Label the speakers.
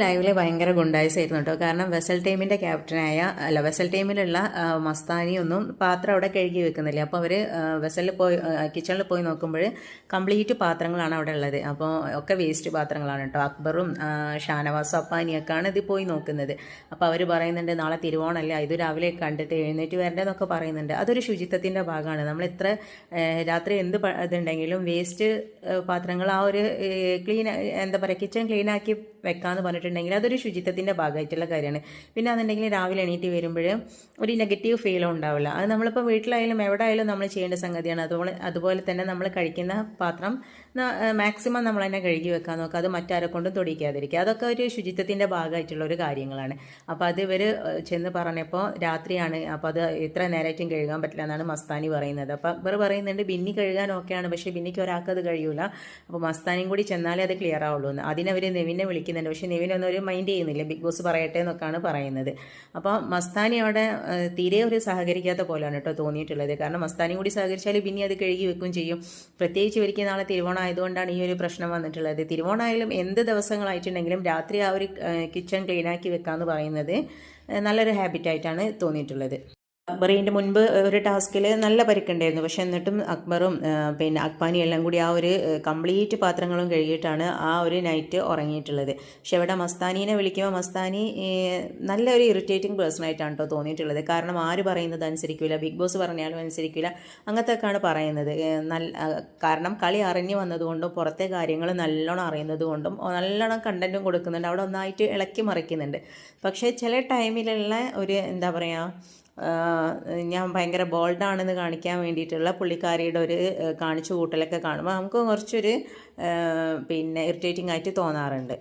Speaker 1: ലൈവിൽ ഭയങ്കര ഗുണ്ടായിസായിരുന്നു കേട്ടോ. കാരണം വെസൽ ടീമിന്റെ ക്യാപ്റ്റനായ അല്ല വെസൽ ടീമിലുള്ള മസ്താനിയൊന്നും പാത്രം അവിടെ കഴുകി വെക്കുന്നില്ല. അപ്പോൾ അവർ വെസലിൽ പോയി കിച്ചണിൽ പോയി നോക്കുമ്പോൾ കംപ്ലീറ്റ് പാത്രങ്ങളാണ് അവിടെ ഉള്ളത്. അപ്പോൾ ഒക്കെ വേസ്റ്റ് പാത്രങ്ങളാണ് കേട്ടോ. അക്ബറും ഷാനവാസ് അപ്പാനിയൊക്കെയാണ് ഇത് പോയി നോക്കുന്നത്. അപ്പോൾ അവർ പറയുന്നുണ്ട് നാളെ തിരുവോണമല്ല ഇത് രാവിലെ കണ്ടിട്ട് എഴുന്നേറ്റ് വരേണ്ടതെന്നൊക്കെ പറയുന്നുണ്ട്. അതൊരു ശുചിത്വത്തിന്റെ ഭാഗമാണ്. നമ്മൾ എത്ര രാത്രി എന്ത് ഇതുണ്ടെങ്കിലും വേസ്റ്റ് പാത്രങ്ങൾ ആ ഒരു ക്ലീൻ എന്താ പറയുക കിച്ചൺ ക്ലീൻ ആക്കി വെക്കാന്ന് പറഞ്ഞിട്ടുണ്ടെങ്കിൽ അതൊരു ശുചിത്വത്തിന്റെ ഭാഗമായിട്ടുള്ള കാര്യമാണ്. പിന്നെ അതുണ്ടെങ്കിൽ രാവിലെ എണീറ്റ് വരുമ്പോൾ ഒരു നെഗറ്റീവ് ഫീലും ഉണ്ടാവില്ല. അത് നമ്മളിപ്പോൾ വീട്ടിലായാലും എവിടെ ആയാലും നമ്മൾ ചെയ്യേണ്ട സംഗതിയാണ്. അതുപോലെ അതുപോലെ തന്നെ നമ്മൾ കഴിക്കുന്ന പാത്രം മാക്സിമം നമ്മൾ തന്നെ കഴുകി വെക്കാൻ നോക്കുക. അത് മറ്റാരെ കൊണ്ടും തൊടിയിക്കാതിരിക്കുക അതൊക്കെ ഒരു ശുചിത്വത്തിന്റെ ഭാഗമായിട്ടുള്ള ഒരു കാര്യങ്ങളാണ്. അപ്പോൾ അത് ഇവർ ചെന്ന് പറഞ്ഞപ്പോൾ രാത്രിയാണ്. അപ്പോൾ അത് ഇത്ര നേരമായിട്ടും കഴുകാൻ പറ്റില്ല എന്നാണ് മസ്താനി പറയുന്നത്. അപ്പോൾ അക്ബർ പറയുന്നുണ്ട് ബിന്നി കഴുകാൻ ഓക്കെയാണ് പക്ഷേ ബിന്നിക്ക് ഒരാൾക്ക് അത് കഴിയൂല. അപ്പോൾ മസ്താനിയും കൂടി ചെന്നാലേ അത് ക്ലിയർ ആവുള്ളൂ എന്ന് അതിനവർ നെവിനെ വിളിക്കുന്നുണ്ട് പക്ഷേ നിവിനൊന്നും ഒരു മൈൻഡ് ചെയ്യുന്നില്ല. ബിഗ് ബോസ് പറയട്ടെ എന്നൊക്കെയാണ് പറയുന്നത്. അപ്പോൾ മസ്താനി അവിടെ തീരെ ഒരു സഹകരിക്കാത്ത പോലെയാണ് കേട്ടോ തോന്നിയിട്ടുള്ളത്. കാരണം മസ്താനി കൂടി സഹകരിച്ചാൽ പിന്നെ അത് കഴുകി വെക്കുകയും ചെയ്യും. പ്രത്യേകിച്ച് ഇവർക്ക് നാളെ തിരുവോണം ആയതുകൊണ്ടാണ് ഈ ഒരു പ്രശ്നം വന്നിട്ടുള്ളത്. തിരുവോണമായാലും എന്ത് ദിവസങ്ങളായിട്ടുണ്ടെങ്കിലും രാത്രി ആ ഒരു കിച്ചൺ ക്ലീനാക്കി വെക്കാമെന്ന് പറയുന്നത് നല്ലൊരു ഹാബിറ്റായിട്ടാണ് തോന്നിയിട്ടുള്ളത്. അക്ബറിന്റെ മുൻപ് ഒരു ടാസ്കിൽ നല്ല പരിക്കുണ്ടായിരുന്നു. പക്ഷെ എന്നിട്ടും അക്ബറും പിന്നെ അക്ബാനി എല്ലാം കൂടി ആ ഒരു കംപ്ലീറ്റ് പാത്രങ്ങളും കഴുകിയിട്ടാണ് ആ ഒരു നൈറ്റ് ഉറങ്ങിയിട്ടുള്ളത്. പക്ഷെ ഇവിടെ മസ്താനീനെ വിളിക്കുമ്പോൾ മസ്താനി നല്ല ഒരു ഇറിറ്റേറ്റിംഗ് പേഴ്സൺ ആയിട്ടാണ് കേട്ടോ തോന്നിയിട്ടുള്ളത്. കാരണം ആര് പറയുന്നത് അനുസരിക്കില്ല ബിഗ് ബോസ് പറഞ്ഞാലും അനുസരിക്കില്ല അങ്ങനത്തെയൊക്കെയാണ് പറയുന്നത്. നല്ല കാരണം കളി അറിഞ്ഞു വന്നതുകൊണ്ടും പുറത്തെ കാര്യങ്ങൾ നല്ലോണം അറിയുന്നത് കൊണ്ടും നല്ലോണം കണ്ടന്റും കൊടുക്കുന്നുണ്ട്. അവിടെ ഒന്നായിട്ട് ഇളക്കി മറിക്കുന്നുണ്ട്. പക്ഷേ ചില ടൈമിലുള്ള ഒരു എന്താ പറയുക ഞാൻ ഭയങ്കര ബോൾഡാണെന്ന് കാണിക്കാൻ വേണ്ടിയിട്ടുള്ള പുള്ളിക്കാരിയുടെ ഒരു കാണിച്ചു കൂട്ടലൊക്കെ കാണുമ്പോൾ നമുക്ക് കുറച്ചൊരു പിന്നെ ഇറിറ്റേറ്റിംഗ് ആയിട്ട് തോന്നാറുണ്ട്.